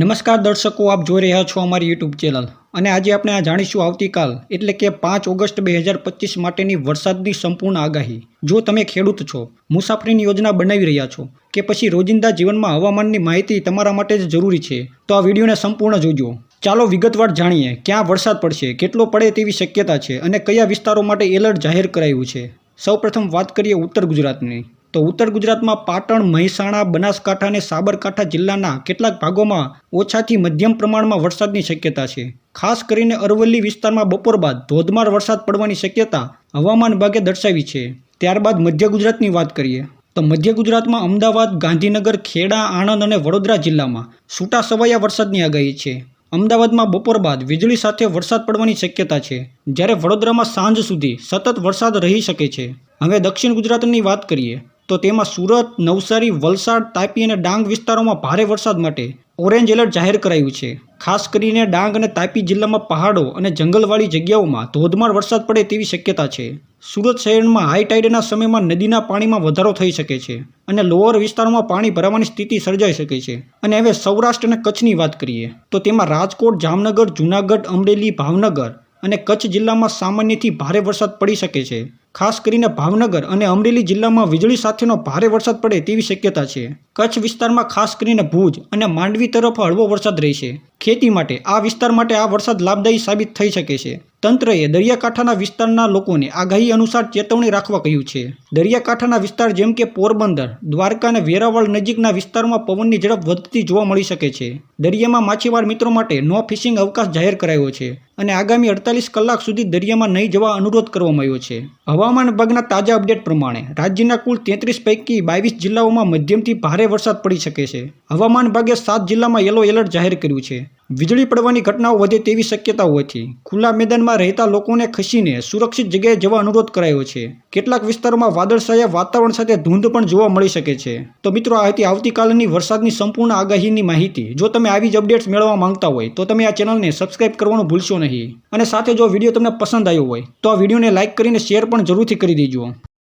નમસ્કાર દર્શકો, આપ જોઈ રહ્યા છો અમારી યુટ્યુબ ચેનલ. અને આજે આપણે આ જાણીશું આવતીકાલ, એટલે કે પાંચ ઓગસ્ટ બે હજાર પચીસ માટેની વરસાદની સંપૂર્ણ આગાહી. જો તમે ખેડૂત છો, મુસાફરીની યોજના બનાવી રહ્યા છો, કે પછી રોજિંદા જીવનમાં હવામાનની માહિતી તમારા માટે જ જરૂરી છે, તો આ વિડીયોને સંપૂર્ણ જોજો. ચાલો વિગતવાર જાણીએ, ક્યાં વરસાદ પડશે, કેટલો પડે તેવી શક્યતા છે, અને કયા વિસ્તારો માટે એલર્ટ જાહેર કરાયું છે? સૌપ્રથમ વાત કરીએ ઉત્તર ગુજરાતની. તો ઉત્તર ગુજરાતમાં પાટણ, મહેસાણા, બનાસકાંઠા અને સાબરકાંઠા જિલ્લાના કેટલાક ભાગોમાં ઓછાથી મધ્યમ પ્રમાણમાં વરસાદની શક્યતા છે. ખાસ કરીને અરવલ્લી વિસ્તારમાં બપોર બાદ ધોધમાર વરસાદ પડવાની શક્યતા હવામાન વિભાગે દર્શાવી છે. ત્યારબાદ મધ્ય ગુજરાતની વાત કરીએ, તો મધ્ય ગુજરાતમાં અમદાવાદ, ગાંધીનગર, ખેડા, આણંદ અને વડોદરા જિલ્લામાં છૂટા સવાયા વરસાદની આગાહી છે. અમદાવાદમાં બપોર બાદ વીજળી સાથે વરસાદ પડવાની શક્યતા છે, જ્યારે વડોદરામાં સાંજ સુધી સતત વરસાદ રહી શકે છે. હવે દક્ષિણ ગુજરાતની વાત કરીએ તો તેમાં સુરત, નવસારી, વલસાડ, તાપી અને ડાંગ વિસ્તારોમાં ભારે વરસાદ માટે ઓરેન્જ એલર્ટ જાહેર કરાયું છે. ખાસ કરીને ડાંગ અને તાપી જિલ્લામાં પહાડો અને જંગલવાળી જગ્યાઓમાં ધોધમાર વરસાદ પડે તેવી શક્યતા છે. સુરત શહેરમાં હાઈ ટાઈડના સમયમાં નદીના પાણીમાં વધારો થઈ શકે છે અને લોઅર વિસ્તારોમાં પાણી ભરાવાની સ્થિતિ સર્જાઈ શકે છે. અને હવે સૌરાષ્ટ્ર અને કચ્છની વાત કરીએ તો તેમાં રાજકોટ, જામનગર, જૂનાગઢ, અમરેલી, ભાવનગર અને કચ્છ જિલ્લામાં સામાન્યથી ભારે વરસાદ પડી શકે છે. ખાસ કરીને ભાવનગર અને અમરેલી જિલ્લામાં વીજળી સાથેનો ભારે વરસાદ પડે તેવી શક્યતા છે. કચ્છ વિસ્તારમાં ખાસ કરીને ભુજ અને માંડવી તરફ હળવો વરસાદ રહેશે. ખેતી માટે આ વિસ્તાર માટે આ વરસાદ લાભદાયી સાબિત થઈ શકે છે. તંત્રએ દરિયાકાંઠાના વિસ્તારના લોકોને આગાહી અનુસાર ચેતવણી રાખવા કહ્યું છે. દરિયાકાંઠાના વિસ્તાર જેમ કે પોરબંદર, દ્વારકા અને વેરાવળ નજીકના વિસ્તારમાં પવનની ઝડપ વધતી જોવા મળી શકે છે. દરિયામાં માછીમાર મિત્રો માટે નો ફિશિંગ અવકાશ જાહેર કરાયો છે. અને આગામી અડતાલીસ કલાક સુધી દરિયામાં નહીં જવા અનુરોધ કરવામાં આવ્યો છે. હવામાન વિભાગના તાજા અપડેટ પ્રમાણે રાજ્યના કુલ તેત્રીસ પૈકી બાવીસ જિલ્લાઓમાં મધ્યમથી ભારે વરસાદ પડી શકે છે. હવામાન વિભાગે સાત જિલ્લામાં યલો એલર્ટ જાહેર કર્યું છે. વીજળી પડવાની ઘટનાઓ વધે તેવી શક્યતા હોવાથી ખુલ્લા મેદાનમાં રહેતા લોકોને ખસીને સુરક્ષિત જગ્યાએ જવા અનુરોધ કરાયો છે. કેટલાક વિસ્તારોમાં વાદળછાયા વાતાવરણ સાથે ધૂંધ પણ જોવા મળી શકે છે. તો મિત્રો, આ હતી આવતીકાલની વરસાદની સંપૂર્ણ આગાહીની માહિતી. જો તમે આવી જ અપડેટ્સ મેળવવા માંગતા હોય તો તમે આ ચેનલને સબસ્ક્રાઇબ કરવાનું ભૂલશો નહીં. અને સાથે જો વીડિયો તમને પસંદ આવ્યો હોય, તો આ વિડીયોને લાઇક કરીને શેર પણ જરૂરથી કરી દેજો.